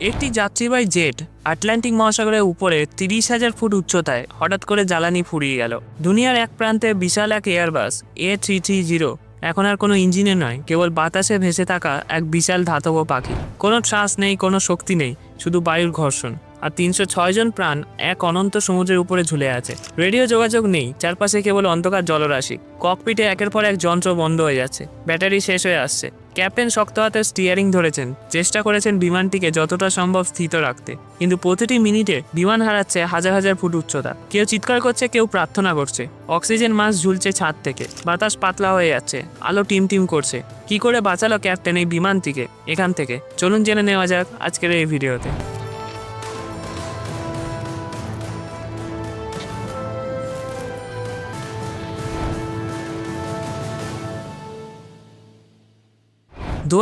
একটি যাত্রীবাহী jet Atlantic মহাসাগরের উপরে তিরিশ হাজার ফুট উচ্চতায় হঠাৎ করে জ্বালানি ফুরিয়ে গেল। দুনিয়ার এক প্রান্তে বিশাল এক Airbus, A three three zero, এখন আর কোনো ইঞ্জিনে নয়, কেবল বাতাসে ভেসে থাকা এক বিশাল ধাতব পাখি। কোনো ট্রাস নেই, কোনো শক্তি নেই, শুধু বায়ুর ঘর্ষণ। আর তিনশো ছয় জন প্রাণ এক অনন্ত সমুদ্রের উপরে ঝুলে আছে। রেডিও যোগাযোগ নেই, চারপাশে কেবল অন্ধকার জলরাশি। ককপিটে একের পর এক যন্ত্র বন্ধ হয়ে যাচ্ছে। ব্যাটারি শেষ হয়ে আসছে। ক্যাপ্টেন শক্ত হাতে স্টিয়ারিং ধরেছেন। চেষ্টা করেছেন বিমানটিকে যতটা সম্ভব স্থিত রাখতে। কিন্তু প্রতিটি মিনিটে বিমান হারাচ্ছে হাজার হাজার ফুট উচ্চতা। কেউ চিৎকার করছে, কেউ প্রার্থনা করছে। অক্সিজেন মাস ঝুলছে ছাদ থেকে। বাতাস পাতলা হয়ে যাচ্ছে। আলো টিম টিম করছে। কি করে বাঁচালো ক্যাপ্টেন এই বিমানটিকে এখান থেকে? চলুন জেনে নেওয়া যাক আজকের এই ভিডিওতে। দু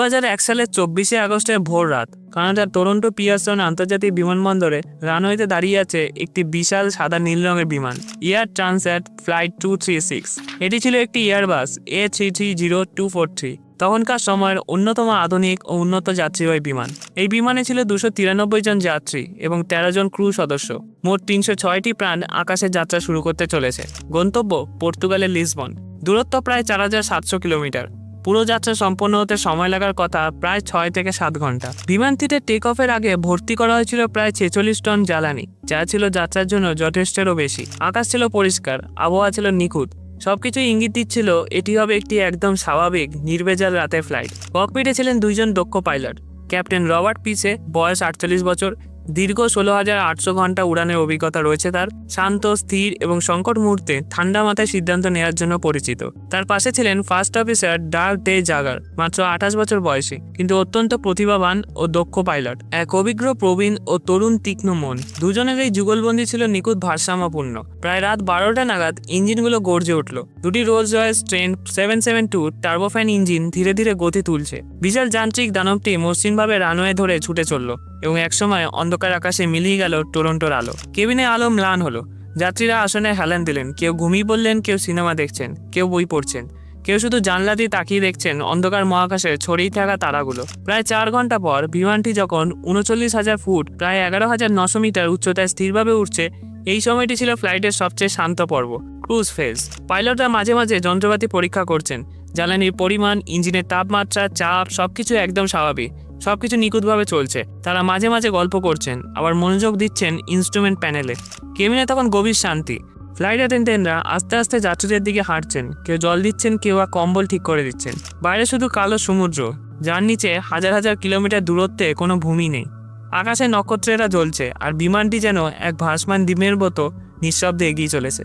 সালের চব্বিশে আগস্টের ভোর রাত, কানাডার টরন্টো পিয়ারসন আন্তর্জাতিক বিমানবন্দরে রানওয়েতে দাঁড়িয়ে আছে একটি বিশাল সাদা নীল রঙের বিমান, Air Transat flight two three six. এটি ছিল একটি Airbus, A three three zero two four three. তখনকার সময়ের অন্যতম আধুনিক ও উন্নত যাত্রীবাহী বিমান। এই বিমানে ছিল দুশো তিরানব্বই জন যাত্রী এবং তেরো জন ক্রু সদস্য। মোট তিনশো ছয়টি প্রাণ আকাশে যাত্রা শুরু করতে চলেছে। গন্তব্য পর্তুগালের লিসবন। দূরত্ব প্রায় চার হাজার সাতশো কিলোমিটার। পুরো যাত্রা সম্পন্ন হতে সময় লাগার কথা প্রায় ছয় থেকে সাত ঘণ্টা। বিমানটিতে টেক অফের আগে ভর্তি করা হয়েছিল প্রায় ছেচল্লিশ টন জ্বালানি, যা ছিল যাত্রার জন্য যথেষ্টেরও বেশি। আকাশ ছিল পরিষ্কার, আবহাওয়া ছিল নিখুঁত। সবকিছুই ইঙ্গিত দিচ্ছিল এটি হবে একটি একদম স্বাভাবিক, নির্ভেজাল রাতের ফ্লাইট ককপিটে ছিলেন দুইজন দক্ষ পাইলট ক্যাপ্টেন রবার্ট পিসে, বয়স আটচল্লিশ বছর দীর্ঘ ষোলো হাজার আটশো ঘণ্টা উড়ানের অভিজ্ঞতা রয়েছে তার। শান্ত, স্থির এবং সংকট মুহূর্তে ঠান্ডা মাথায় সিদ্ধান্ত নেওয়ার জন্য পরিচিত। তার পাশে ছিলেন ফার্স্ট অফিসার ডার্ক ডে জাগার, মাত্র আঠাশ বছর বয়সী। কিন্তু অত্যন্ত প্রতিভাবান ও দক্ষ পাইলট। এক অভিজ্ঞ প্রবীণ ও তরুণ তীক্ষ্ণ মন। দুজনের এই যুগলবন্দি ছিল নিখুঁত ভারসাম্যপূর্ণ। প্রায় রাত বারোটা নাগাদ ইঞ্জিনগুলো গর্জে উঠল। দুটি Rolls Royce Trent seven seven two turbofan engine ধীরে ধীরে গতি তুলছে। বিশাল যান্ত্রিক দানবটি মসৃণভাবে রানওয়ে ধরে ছুটে চলল এবং একসময় অন্ধকার আকাশে মিলিয়ে গেল টরন্টোর আলো। কেবিনে আলো ম্লান হলো। যাত্রীরা আসনে হেলান দিলেন। কেউ ঘুমিয়ে বললেন কেউ সিনেমা দেখছেন, কেউ বই পড়ছেন। কেউ শুধু জানলা দিয়ে তাকিয়ে দেখছেন অন্ধকার মহাকাশে ছড়িয়ে থাকা তারাগুলো। প্রায় চার ঘণ্টা পর বিমানটি যখন উনচল্লিশ হাজার ফুট, প্রায় এগারো হাজার নশো মিটার উচ্চতায় স্থিরভাবে উঠছে, এই সময়টি ছিল ফ্লাইটের সবচেয়ে শান্ত পর্ব, ক্রুজ ফেজ। পাইলটরা মাঝে মাঝে যন্ত্রপাতি পরীক্ষা করছেন। জ্বালানির পরিমাণ, ইঞ্জিনের তাপমাত্রা, চাপ, সবকিছু একদম স্বাভাবিক। সবকিছু নিখুঁতভাবে চলছে। তারা মাঝে মাঝে গল্প করছেন, আবার মনোযোগ দিচ্ছেন ইনস্ট্রুমেন্ট প্যানেলে কেবিনে তখন গভীর শান্তি। ফ্লাইট অ্যাটেন্ডেন্টরা আস্তে আস্তে যাত্রীদের দিকে হাঁটছেন। কেউ জল দিচ্ছেন, কেউ আর কম্বল ঠিক করে দিচ্ছেন। বাইরে শুধু কালো সমুদ্র, যার নিচে হাজার হাজার কিলোমিটার দূরত্বে কোনো ভূমি নেই। আকাশে নক্ষত্রেরা জ্বলছে, আর বিমানটি যেন এক ভাসমান ডিমের মতো নিঃশব্দে এগিয়ে চলেছে।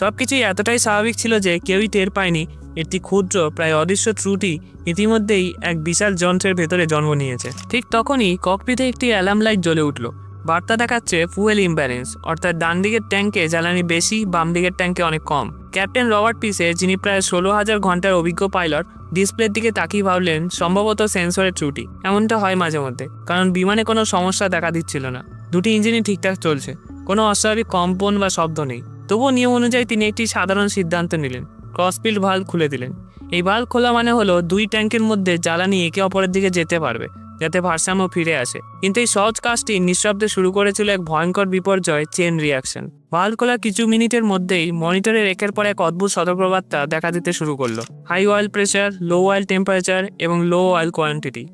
সব কিছুই এতটাই স্বাভাবিক ছিল যে কেউই টের পায়নি একটি ক্ষুদ্র, প্রায় অদৃশ্য ত্রুটি ইতিমধ্যেই এক বিশাল যন্ত্রের ভেতরে জন্ম নিয়েছে। ঠিক তখনই ককপিতে একটি অ্যালার্ম লাইট জ্বলে উঠল। বার্তা দেখাচ্ছে ফুয়েল ইমব্যালেন্স, অর্থাৎ ডান দিকের ট্যাঙ্কে জ্বালানি বেশি বাম দিকের ট্যাঙ্কে অনেক কম। ক্যাপ্টেন রবার্ট পিসে, যিনি প্রায় ষোলো হাজার ঘণ্টার অভিজ্ঞ পাইলট, ডিসপ্লের দিকে তাকিয়ে ভাবলেন সম্ভবত সেন্সরের ত্রুটি। এমনটা হয় মাঝে মধ্যে, কারণ বিমানে কোনো সমস্যা দেখা দিচ্ছিল না। দুটি ইঞ্জিনই ঠিকঠাক চলছে, কোনো অস্বাভাবিক কম্পন বা শব্দ নেই। তবুও নিয়ম অনুযায়ী তিনি একটি সাধারণ সিদ্ধান্ত নিলেন। ক্রসপিল্ড ভাল্ব খুলে দিলেন। এই ভাল্ব খোলা মানে হলো দুই ট্যাঙ্কের মধ্যে জ্বালানি একে অপরের দিকে যেতে পারবে, যাতে ভারসাম্য ফিরে আসে। কিন্তু এই সহজ কাজটি নিঃশব্দে শুরু করেছিল এক ভয়ঙ্কর বিপর্যয় চেন রিয়াকশন ভাল্ব খোলা কিছু মিনিটের মধ্যেই মনিটরের একের পর এক অদ্ভুত সতর্কবার্তা দেখা দিতে শুরু করল। High oil pressure low oil temperature এবং লো অয়েল কোয়ান্টিটি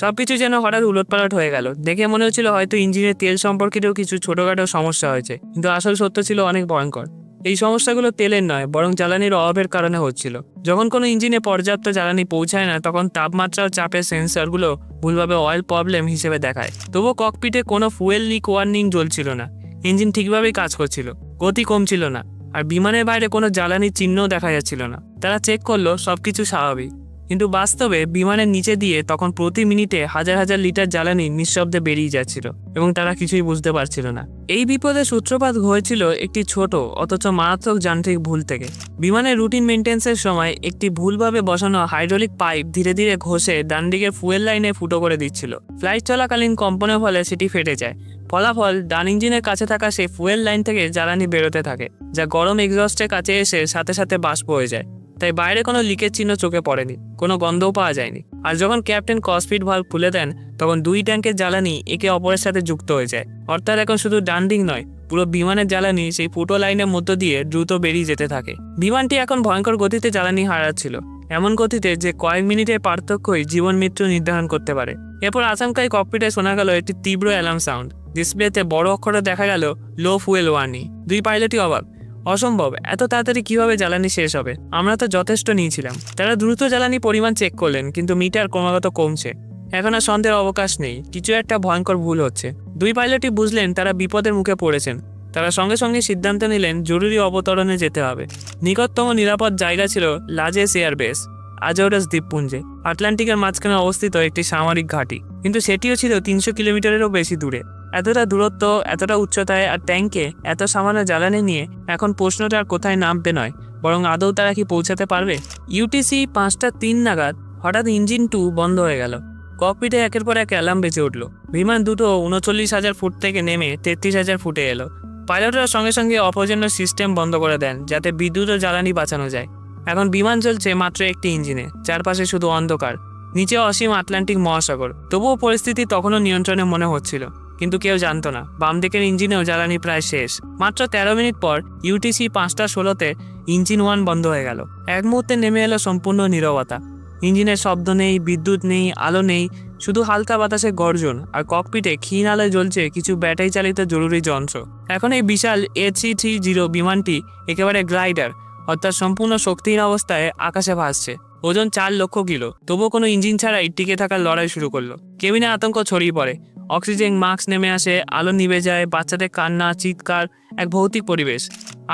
সব কিছু যেন হঠাৎ উলটপালট হয়ে গেল। দেখে মনে হচ্ছিল হয়তো ইঞ্জিনের তেল সম্পর্কিতও কিছু ছোটখাটো সমস্যা হয়েছে, কিন্তু আসল সত্য ছিল অনেক ভয়ঙ্কর। এই সমস্যাগুলো তেলের নয়, বরং জ্বালানির অভাবের কারণে হচ্ছিল। যখন কোনো ইঞ্জিনে পর্যাপ্ত জ্বালানি পৌঁছায় না, তখন তাপমাত্রা ও চাপের সেন্সরগুলো ভুলভাবে অয়েল প্রবলেম হিসেবে দেখায়। তবুও ককপিটে কোনো ফুয়েল লিক ওয়ার্নিং জ্বলছিল না। ইঞ্জিন ঠিকভাবেই কাজ করছিল, গতি কমছিল না, আর বিমানের বাইরে কোনো জ্বালানির চিহ্নও দেখা যাচ্ছিল না। তারা চেক করল, সবকিছু স্বাভাবিক। কিন্তু বাস্তবে বিমানের নিচে দিয়ে তখন প্রতি মিনিটে হাজার হাজার লিটার জ্বালানি নিঃশব্দে বেরিয়ে যাচ্ছিল এবং তারা কিছুই বুঝতে পারছিল না। এই বিপদের সূত্রপাত হয়েছিল একটি ছোট, অথচ মারাত্মক যান্ত্রিক ভুল থেকে। বিমানের রুটিন মেনটেন্সের সময় একটি ভুলভাবে বসানো হাইড্রোলিক পাইপ ধীরে ধীরে ঘষে ডান দিকের ফুয়েল লাইনে ফুটো করে দিচ্ছিল। ফ্লাইট চলাকালীন কম্পনের ফলে সেটি ফেটে যায়। ফলাফল, ডান ইঞ্জিনের কাছে থাকা সেই ফুয়েল লাইন থেকে জ্বালানি বেরোতে থাকে, যা গরম এক্সস্টের কাছে এসে সাথে সাথে বাষ্প হয়ে যায়। তাই বাইরে কোনো লিকের চিহ্ন চোখে পড়েনি, কোনো গন্ধও পাওয়া যায়নি। আর যখন ক্যাপ্টেন কসপিড ভাল্ব খুলে দেন, তখন দুই ট্যাঙ্কের জ্বালানি একে অপরের সাথে যুক্ত হয়ে যায়। অর্থাৎ এখন শুধু ডান্ডিং নয়, পুরো বিমানের জ্বালানি সেই ফুটো লাইনের মধ্য দিয়ে দ্রুত বেরিয়ে যেতে থাকে। বিমানটি এখন ভয়ঙ্কর গতিতে জ্বালানি হারাচ্ছিল, এমন গতিতে যে কয়েক মিনিটের পার্থক্যই জীবন মৃত্যু নির্ধারণ করতে পারে। এরপর আচমকাই ককপিটে শোনা গেল একটি তীব্র অ্যালার্ম সাউন্ড। ডিসপ্লেতে বড় অক্ষরে দেখা গেল লো ফুয়েল ওয়ার্নিং। দুই পাইলটই অবাক। অসম্ভব, এত তাড়াতাড়ি কীভাবে জ্বালানি শেষ হবে? আমরা তো যথেষ্ট নিয়েছিলাম। তারা দ্রুত জ্বালানি পরিমাণ চেক করলেন, কিন্তু মিটার ক্রমাগত কমছে। এখন আর সন্দেহের অবকাশ নেই, কিছু একটা ভয়ঙ্কর ভুল হচ্ছে। দুই পাইলটই বুঝলেন তারা বিপদের মুখে পড়েছেন। তারা সঙ্গে সঙ্গে সিদ্ধান্ত নিলেন, জরুরি অবতরণে যেতে হবে। নিকটতম নিরাপদ জায়গা ছিল লাজেস এয়ারবেস আজৌরাস দ্বীপপুঞ্জে, আটলান্টিকের মাঝখানে অবস্থিত একটি সামরিক ঘাঁটি। কিন্তু সেটিও ছিল তিনশো কিলোমিটারেরও বেশি দূরে। এতটা দূরত্ব, এতটা উচ্চতায় আর ট্যাঙ্কে এত সামান্য জ্বালানি নিয়ে এখন প্রশ্নটা আর কোথায় নামবে নয়। বরং আদৌ তারা কি পৌঁছাতে পারবে? ইউটিসি পাঁচটা তিন নাগাদ হঠাৎ ইঞ্জিন টু বন্ধ হয়ে গেল। ককপিটে একের পর এক অ্যালার্ম বেঁচে উঠল। বিমান দুটো উনচল্লিশ হাজার ফুট থেকে নেমে তেত্রিশ হাজার ফুটে এলো। পাইলটরা সঙ্গে সঙ্গে অপজন্য সিস্টেম বন্ধ করে দেন যাতে বিদ্যুৎ ও জ্বালানি বাঁচানো যায়। এখন বিমান চলছে মাত্র একটি ইঞ্জিনে, চারপাশে শুধু অন্ধকার। নিচে অসীম আটলান্টিক মহাসাগর। তবুও পরিস্থিতি তখনও নিয়ন্ত্রণে মনে হচ্ছিল। কিন্তু কেউ জানতো না। বাম দিকের ইঞ্জিনেও জ্বালানি প্রায় শেষ। মাত্র তেরো মিনিট পর ইউটিসি পাঁচটা ষোলোতে ইঞ্জিন ওয়ান বন্ধ হয়ে গেল। এক মুহূর্তে নেমে এলো সম্পূর্ণ নীরবতা। ইঞ্জিনের শব্দ নেই, বিদ্যুৎ নেই, আলো নেই, শুধু হালকা বাতাসে গর্জন আর ককপিটে ক্ষীণ আলোয় জ্বলছে কিছু ব্যাটারি চালিত জরুরি যন্ত্র। এখন এই বিশাল এসি থ্রি জিরো বিমানটি একেবারে গ্লাইডার, অর্থাৎ সম্পূর্ণ শক্তিহীন অবস্থায় আকাশে ভাসছে। ওজন চার লক্ষ কিলো। তবুও কোনো ইঞ্জিন ছাড়াই টিকে থাকার লড়াই শুরু করল। কেবিনে আতঙ্ক ছড়িয়ে পড়ে। অক্সিজেন মাস্ক নেমে আসে, আলো নিভে যায়, বাচ্চাদের কান্না, চিৎকার, এক ভৌতিক পরিবেশ।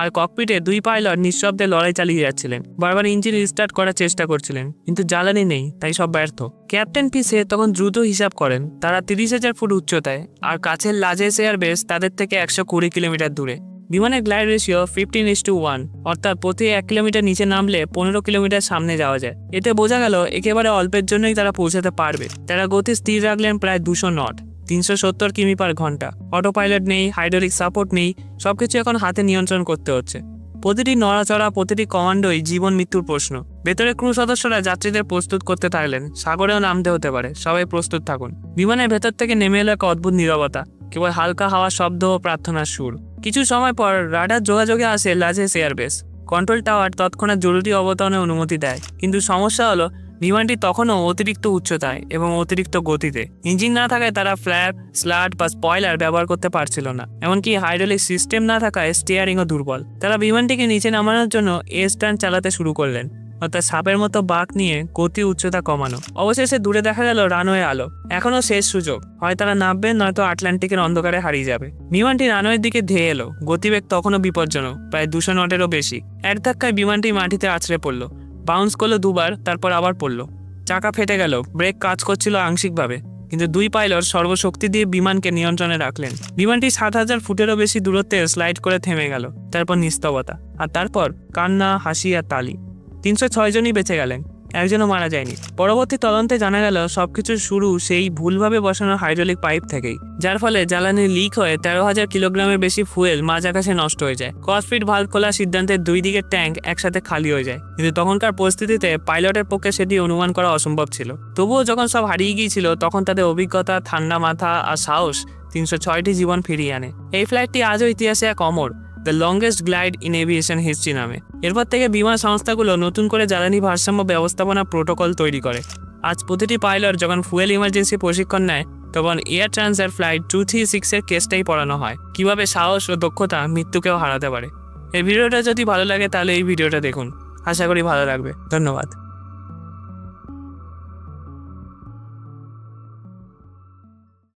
আর ককপিটে দুই পাইলট নিঃশব্দে লড়াই চালিয়ে যাচ্ছিলেন। বারবার ইঞ্জিন রিস্টার্ট করার চেষ্টা করছিলেন, কিন্তু জ্বালানি নেই, তাই সব ব্যর্থ। ক্যাপ্টেন পিসে তখন দ্রুত হিসাব করেন, তারা তিরিশ হাজার ফুট উচ্চতায়, আর কাছের লাজেস এয়ারবেস তাদের থেকে একশো কুড়ি কিলোমিটার দূরে। বিমানের glide ratio fifteen is to one অর্থাৎ প্রতি এক কিলোমিটার নিচে নামলে পনেরো কিলোমিটার সামনে যাওয়া যায়। এতে বোঝা গেল, একেবারে অল্পের জন্যই তারা পৌঁছাতে পারবে। তারা গতি স্থির রাখলেন প্রায় দুশো নট তিনশো সত্তর কিমি পার ঘণ্টা। অটো পাইলট নেই হাইড্রোলিক সাপোর্ট নেই সব কিছু এখন হাতে নিয়ন্ত্রণ করতে হচ্ছে। প্রতিটি নড়াচড়া, প্রতিটি কমান্ডোই জীবন মৃত্যুর প্রশ্ন। ভেতরে ক্রু সদস্যরা যাত্রীদের প্রস্তুত করতে থাকলেন, সাগরেও নামতে হতে পারে, সবাই প্রস্তুত থাকুন। বিমানের ভেতর থেকে নেমে এলো এক অদ্ভুত নীরবতা, কেবল হালকা হাওয়া শব্দ ও প্রার্থনার সুর। কিছু সময় পর রাডার যোগাযোগে আসে লাজেস এয়ারবেস। কন্ট্রোল টাওয়ার তৎক্ষণাৎ জরুরি অবতরণের অনুমতি দেয়। কিন্তু সমস্যা হলো বিমানটি তখনও অতিরিক্ত উচ্চতায় এবং অতিরিক্ত গতিতে। ইঞ্জিন না থাকায় তারা ফ্ল্যাপ, স্লাট বা স্পয়লার ব্যবহার করতে পারছিল না, এমনকি হাইড্রোলিক সিস্টেম না থাকায় স্টিয়ারিংও দুর্বল। তারা বিমানটিকে নিচে নামানোর জন্য এ স্ট্যান্ড চালাতে শুরু করলেন, অর্থাৎ সাপের মতো বাঁক নিয়ে গতি উচ্চতা কমানো। অবশেষে দূরে দেখা গেল রানওয়ে আলো, এখনও শেষ সুযোগ। হয় তারা নামবেন নয়তো আটলান্টিকের অন্ধকারে হারিয়ে যাবে। বিমানটি রানওয়ের দিকে ধেয়ে এলো, গতিবেগ তখনও বিপজ্জনক, প্রায় দুশো নটেরও বেশি। এক ধাক্কায় বিমানটি মাটিতে আছড়ে পড়ল। বাউন্স করল দুবার, তারপর আবার পড়ল। চাকা ফেটে গেল, ব্রেক কাজ করছিল আংশিকভাবে, কিন্তু দুই পাইলট সর্বশক্তি দিয়ে বিমানকে নিয়ন্ত্রণে রাখলেন। বিমানটি সাত হাজার ফুটেরও বেশি দূরত্বে স্লাইড করে থেমে গেল, তারপর নিস্তবতা আর তারপর কান্না, হাসি আর তালি। তিনশো ছয় জনই বেঁচে গেলেন। একজনও মারা যায়নি। পরবর্তী তদন্তে জানা গেল, সবকিছুর শুরু সেই ভুলভাবে বসানো হাইড্রোলিক পাইপ থেকেই। যার ফলে জ্বালানি লিক হয়ে তেরো হাজার কিলোগ্রামের বেশি ফুয়েল মাঝ আকাশে নষ্ট হয়ে যায়। কসফিট ভাল্ব খোলার সিদ্ধান্তে দুই দিকের ট্যাঙ্ক একসাথে খালি হয়ে যায়। কিন্তু তখনকার পরিস্থিতিতে পাইলটের পক্ষে সেটি অনুমান করা অসম্ভব ছিল। তবুও যখন সব হারিয়ে গিয়েছিল, তখন তাদের অভিজ্ঞতা, ঠান্ডা মাথা আর সাহস তিনশো ছয়টি জীবন ফিরিয়ে আনে। এই ফ্লাইটটি আজও ইতিহাসে এক অমর। The longest glide in aviation history নামে। এরপর থেকে বিমান সংস্থাগুলো নতুন করে জ্বালানি ভারসাম্য ব্যবস্থাপনা প্রোটোকল তৈরি করে। আজ প্রতিটি পাইলট যখন ফুয়েল ইমার্জেন্সি প্রশিক্ষণ নেয়, তখন air transfer flight two three সিক্সের কেসটাই পড়ানো হয়। কীভাবে সাহস ও দক্ষতা মৃত্যুকেও হারাতে পারে। এই ভিডিওটা যদি ভালো লাগে তাহলে এই ভিডিওটা দেখুন। আশা করি ভালো লাগবে। ধন্যবাদ।